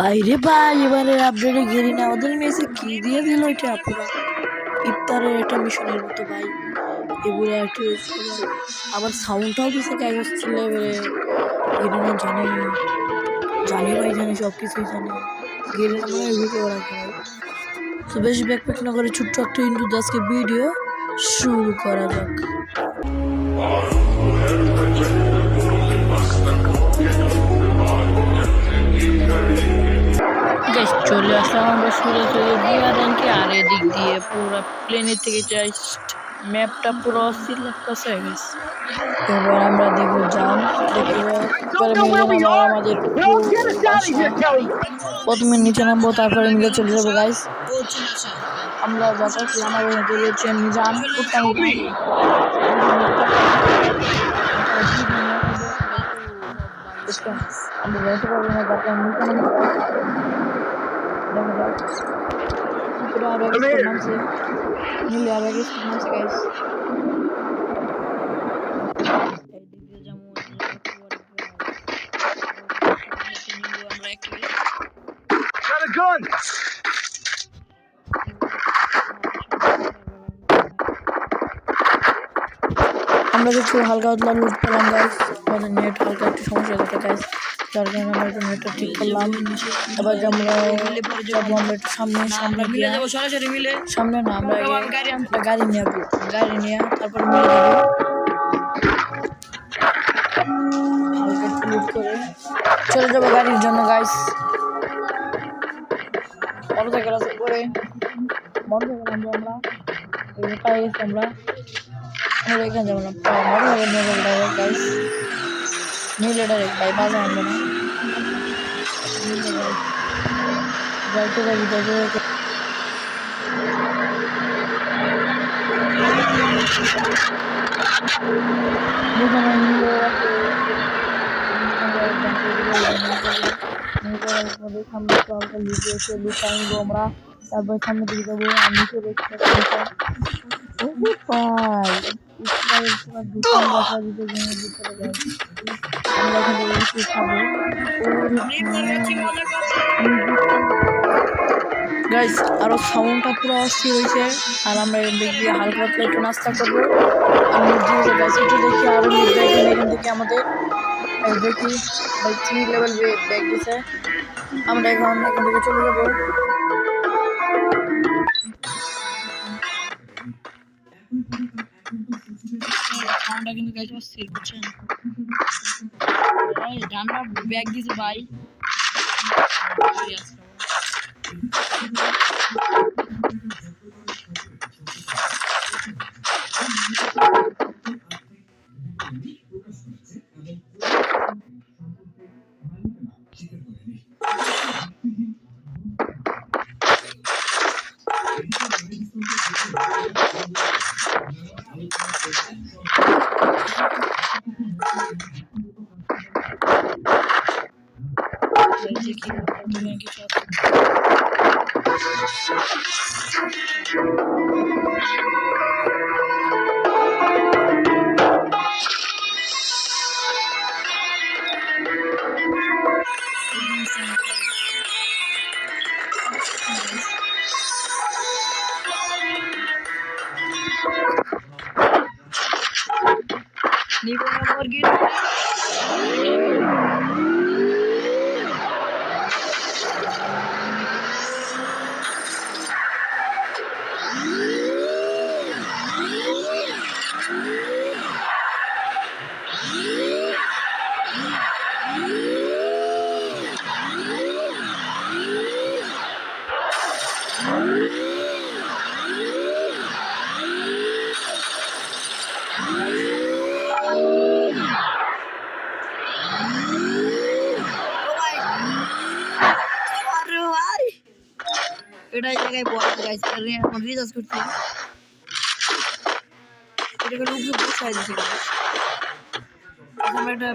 বাইরে ভাই, এবারে আপডেটে গেরি না। ওদের মেসে কি দিয়ে দিল এটা পুরো? ইফতারের একটা মিশনের মতো ভাই। এগুলো একটু আবার সাউন্ডটাও দিছে কাগজ ছিল এবারে না, জানি জানি ভাই, জানি সব কিছুই জানি। গেরি না মানে এগুলো ওরা ভাই তো বেশি ব্যাকপ্যাক না করে ছোট্ট একটা ইন্টু দাসকে ভিডিও শুরু করা যাক। প্লেনের থেকে জাস্ট ম্যাপটা পুরো অস্থির লাগতেছে এবার আমরা দিব জাম প্রথমে নিচে নামবো, তারপরে মিলে চলে যাব গাইস আমরা যাচ্ছি আমার রয়েছে মিজান উত্তাম আমরা যেতে পারব না তারপরে দেখা পুরো আরও আগে স্কুল নামছে নীলে আরও আগে স্কুল নামছে গাইস আমরা একটু Got a gun! আমরা কিছু হালকা হালকা লুট পেলাম গাইস আমাদের নেট হালকা একটু সমস্যা হচ্ছে গাইস যার কারণে আমরা একটু নেটটা ঠিক করলাম। এবার আমরা যাব আমরা একটু সামনে সামনে গিয়ে সরাসরি মিলে। সামনে না আমরা গাড়ি গাড়ি নিয়ে যাব গাড়ি নিয়ে তারপর মিলে যাব। করে। চলে যাব গাড়ির জন্য গাইস মোটরসাইকেল আছে করে। আমরা। গেছি আমরা। এখানে যাব না। নিয়ে যাব গাইস নিলে যাইতে যাবি যাইতে যাইতে যেখানে নিলে সামনে লিখে আমরা তারপর সামনে দিকে যাব আর নিচে দেখতে এখান থেকে গাইস আরও সাউন্ডটা পুরো অস্থির হয়েছে। আর আমরা দেখি হালকা পাতলা একটু নাস্তা করব। আর মসজিদে গাইস একটু দেখি আরও মধ্যে এখান থেকে আমাদের। দেখি লেভেল ব্যাগ আমরা এখন এখান থেকে চলে যাব। কিন্তু গাইস অস্থির বুঝছেন ভাই ডান্ডা ব্যাগ দিছে ভাই Ligon'a var geliyor. জায়গায় বল গাইস আরে এখন রিচার্জ করতে এটা করে উপরে বসাই দিছি গাইস আমরা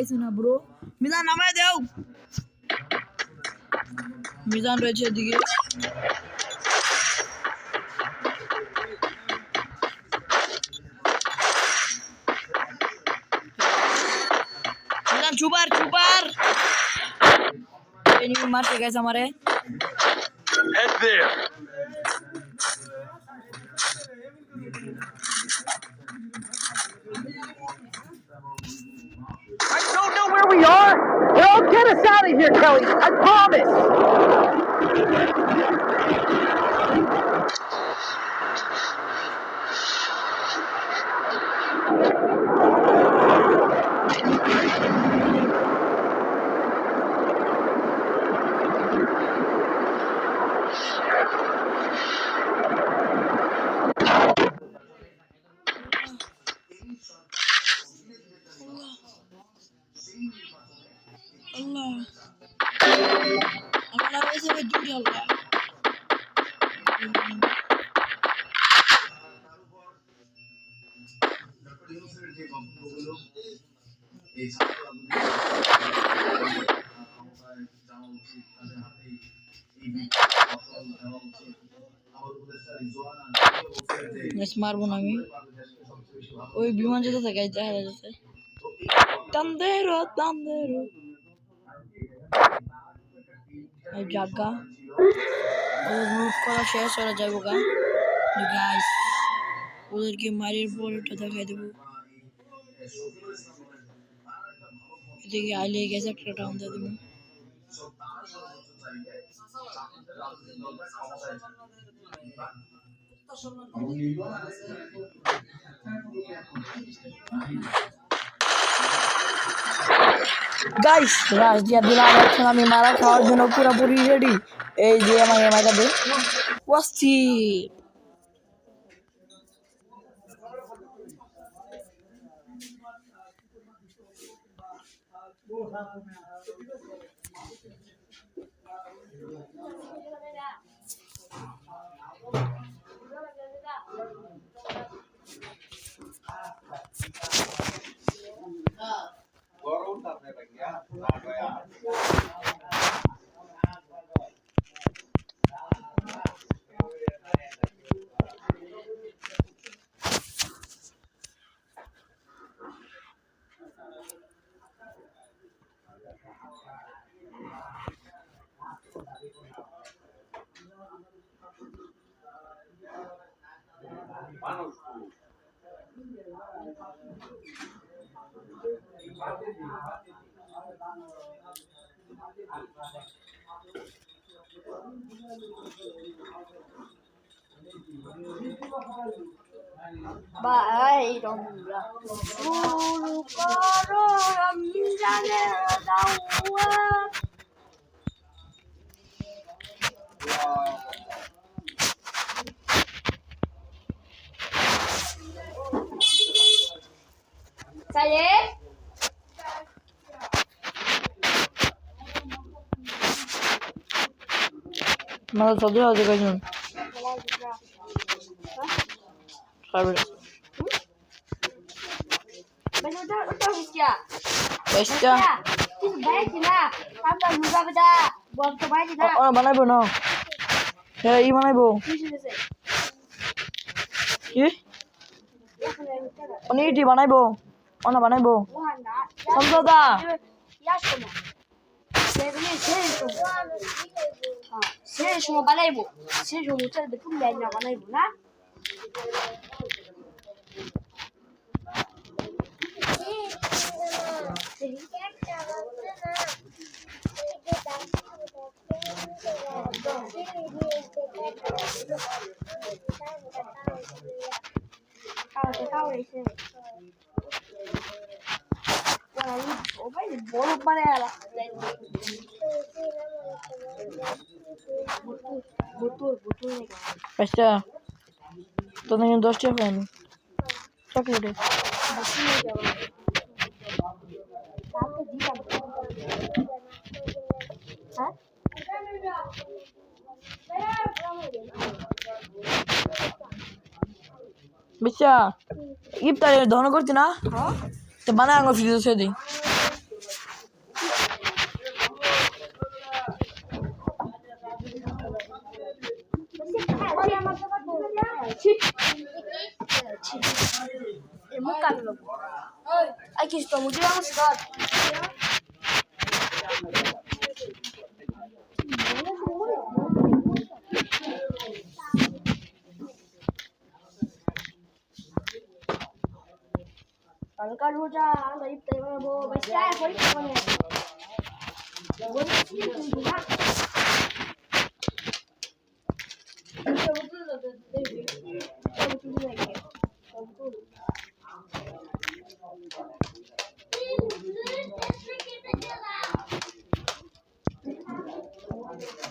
একটা পারতেছি না ব্রো মিজান নামায় দেও মিজান রয়েছে এদিকে মিজান চুপার চুপার এনিমি মারতে us out of here, Kelly. I promise. মারবো না আমি ওই বিমান যেতে থাকে দেখা যাচ্ছে তান্দেরো তান্দেরো এই জায়গা ওদের মুভ শেষ ওরা যাব গা গাইস ওদেরকে মারের পর ওটা দেখাই দেবো এদিকে আইলে গেছে একটা টাউন দিয়ে দেবো গাইস রাজ দিয়া দিলাম এখন আমি মারা খাওয়ার জন্য পুরোপুরি রেডি এই যে আমার এমাইটা দে ওয়াস্তি বাইরমরা শুরু bài đồng hồ, dù có rồi mình Bayramda Vuru kara Ramzan'e sao vậy? Bana salıyor hadi kaçın. Harbi. Ben öder ödermiş ya. Başka. Siz belki ne? Tam da muzabı da. Bozda belki ne? Ona bana bu no. Ya iyi bana bu. কি অনিটি বানাইব অনা বানাইব সমঝোতা Ah, se sono balebo, se sono motel de pulle na balebo na. বেশটা তোদের জন্য দশটা পাইনি চকলেটে? বেশটা ইফতারে ধন করছি না? তো বানায় আঙুল ফ্রিজে সে দিই खींचता हूँ मुझे वहाँ शिकार वो बस Thank you.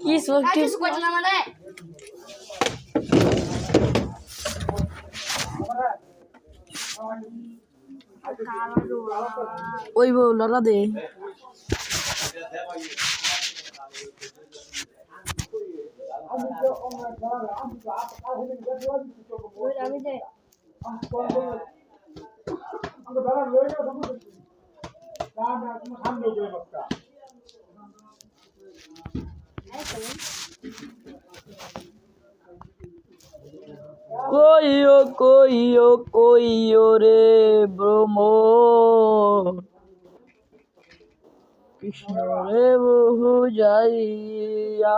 কি সত্যি. ওই বউ লড়া দে আমি de. আমরা বেলা লয়ে যাও না না তুমি সামনে কইও কইও কইও রে ভ্রমণ কৃষ্ণ রে বহু যাইয়া।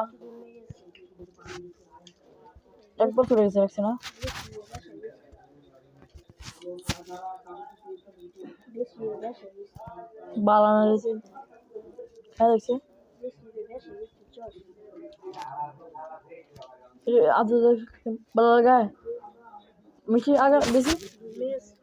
এক বছর হয়েছে, রাখছে না। বালানা রয়েছে হ্যাঁ দেখছে। Ee, adı da Balagay. Miki aga bizim. Biz.